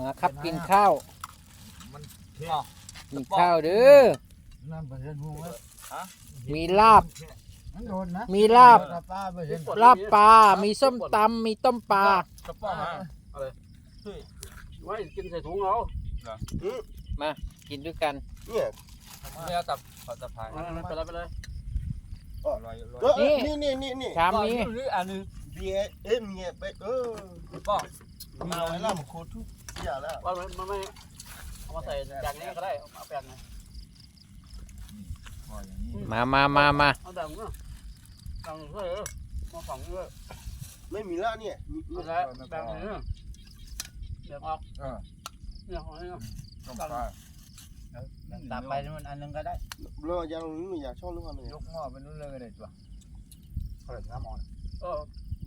มาครับกินข้าวมันกินข้าวเด้อนั่นเป็นเรื่องงูฮะมีลาบ มันโดนนะมีลาบป้าไปเห็นลาบปลา มีส้มตำมีต้มปลากระป๋องฮะอะไรไว้กินใส่ถุงเอากินด้วยกันเนี่ยไม่เอาตับขอตับพายไปเลยไปเลยเออนี่นี่นี่นี่ชามนี้หรืออันนึงเบียร์เอ็มเนี่ยไปเออป้องมีอะไรล่ะมันโคตร ทุกอย่างแล้วว่ามันไม่เอามาใส่อย่างนี้ก็ได้เอาแป้งไงมามามามาเอาดังเนาะดังเฮ้ยมาฝังเลยไม่มีแล้วเนี่ยไม่ได้แป้งนี้เดี๋ยวออกเนี่ยของนี่ต้องปลาตับไปมันอันนึงก็ได้เรายังไม่อยากชอบหรือเปล่าเนี่ยยกหม้อไปนู่นเลยก็ได้จ้ะเปิดน้ำอ่อนเออ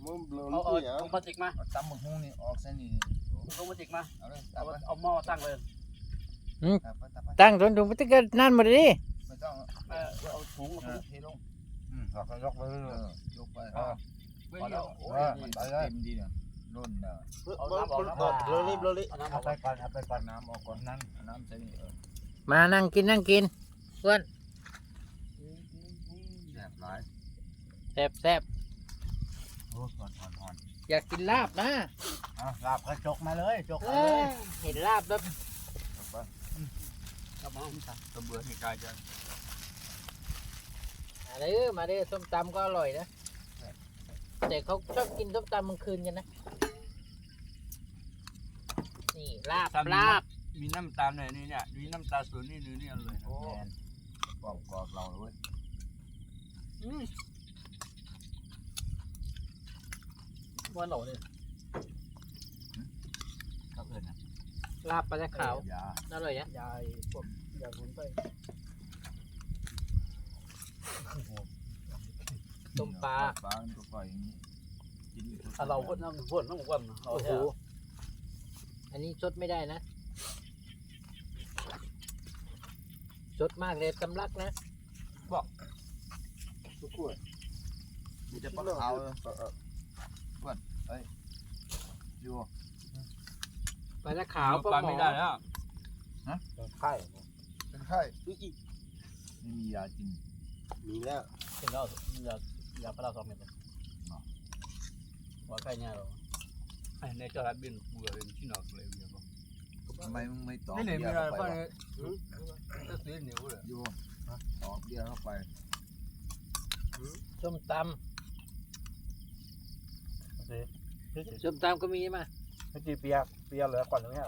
มันเบลอเอาตัเอาวอย่างถุงพลาสติกมาเอาตำหมึกหุ้งนี่ออกเส้นนี่ ถุงพลาสติกมาเอาเลยเอาตับไปเอาหม้อตั้งเลยตับไปตับไปตั้งตนถุงพลาสติกก็นั่นหมดเลยดิไม่ต้องเอาถุงเอเอาอเทลงอืมเราก็ยกไปเรื่อยยกไปๆเออไม่เดียวโอ้เอยอมันเต็มดีเนี่ยร่นเนี่ยเบลอเบลอเบลอนี่เบลอนี่เอาน้ำอเอาอกไปก่อนเอาไปก่อนน้ำออกก่อนนั้นน้ำใส่นี่เออมานั่งกินนั่งกินเพื่อนแซ่บหลายแซ่บแซ่บโอ้ก่อนก่อนก่อนอยากกินลาบนะ เอาลาบก็จกมาเลยจกเอมาเลอยเห็นลาบแล้วกระป๋องตะเบือให้กายจังมาเด้อมาเด้อส้มตำก็อร่อยนะแต่เขาชอบกินส้มตำกลางคืนกันนะนี่ลาบลาบมีน้ำตาลหน่อยนี่เนี่ยมีน้ำตาลส่วนนี่นี่นี่อร่อยนะโอ้กรอบกรอบเราเลยว่าหล่อเลย เขาเอิ้นนะ ลาบปลาขาวยาอร่อยนะยายพวกยาหุ่นไปต้มปลาปลาตัวปล่อยอย่างนี้กินถ้าเราพ่นน้ำพ่นน้ำวันเราโอ้โหเนี่ยอันนี้สดไม่ได้นะสดมากเลยตำลักนะทุกคนมีแต่ปลาขาวอยู่ ปลาขาวปปลาลาหมไม่อได้แล้วไข่เป็นไข้อีกไม่มียากินมีแล้วเห็นแล้วยายาปลาสองเม็ดว่าใกล้เนี่ยเราไอ้ในจอดบินเบื่อเลยที่นอกเลยเดี๋ยวทำไมมึงไม่ตอกนี่เนี่ยเบีมียร์อะไรเข้าไปบ้างวะเนี่ยจะซื้อเหนียวเลยอยู่ตอกเบียร์เข้าไปส้มตำส้มตำก็มีมา เมื่อกี้เปียเปียเหลือก่อนตรงนี้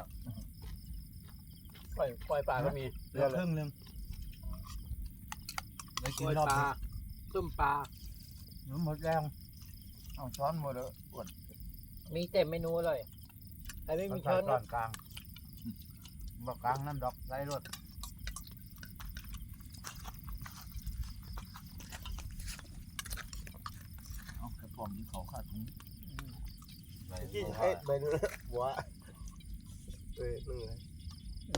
ปล่อยปล่อยปลาก็มีเหลือครึ่งนึงไม่กกินล้วยรอบปลาส้มปลาหมดแล้วเอาช้อนหมดเลยอวดมีแต่เมนูอร่อยใครไม่มีช้อนก่ก็อนกลางบอกกลางน้ำดอกไร้รถเอากระป๋องยิงเขาขาดถุง ที่จะให้ใบนู้นหัวเอ้ยนึงเลย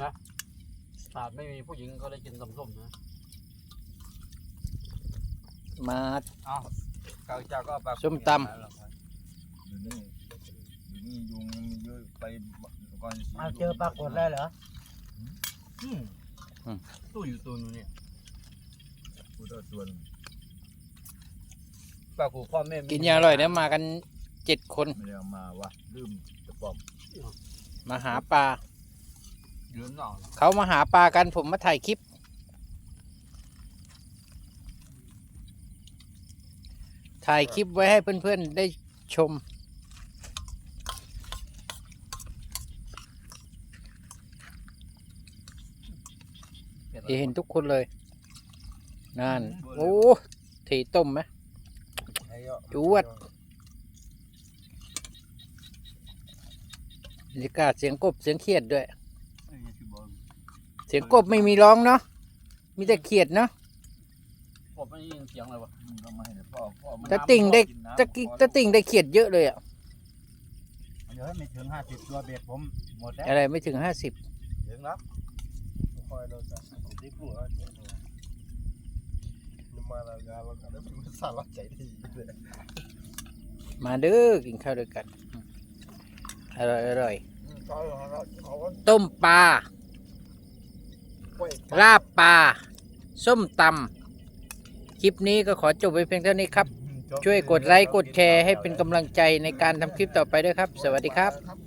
นะถาดไม่มีผู้หญิงเขาได้กินส้มๆนะมาอ้าวเกาเจ้าก็ปลาส้มตอยู่นี่อยู่นี่ยุงมีเยอะไปก่อนสิเอาเจอปลากดได้เหรออืม ตู้อยู่ตัวนู้นเนี่ยพูดเอาส่วนปลากูพ่อแม่กินอย่างอร่อยนะมากัน เจ็ดคน ไม่ได้เอามาวะลืมกระป๋องมาหาปลา ยืนหน่อเขามาหาปลากันผมมาถ่ายคลิป ถ่ายคลิปไว้ให้เพื่อนๆได้ชม เห็นทุกคนเลย นั่น โอ้ ถีต้มไหมไอ้ยอจวด บรรยากาศเสียงกบเสียงเขียดด้วย เสียงกบไม่มีร้องเนาะมีแต่เขียดเนาะผมไม่ได้ยินเสียงเลยวะมึงก็มาให้พ่อพ่อมึงตะติ่งได้กินน้ำตะกิตะติ่งได้เขียดเยอะเลยอะเดี๋ยวไม่ถึงห้าสิบตัวเบ็ดผมหมดแล้วอะไรไม่ถึงห้าสิบถึงแล้วคอยเราจะที่หัวมาแล้วงานเราก็ได้เป็นสารใจดีเลยมาเด้อกินข้าวด้วยกัน อร่อยอร่อยอืมใช่ครับเขาก็ต้มปลากล้วยลาบปลาส้มตำคลิปนี้ก็ขอจบไปเพียงเท่านี้ครับ ช่วยกดไลค์กดแชร์ให้เป็นกำลังใจในการทำคลิปต่อไปด้วยครับ สวัสดีครับครับ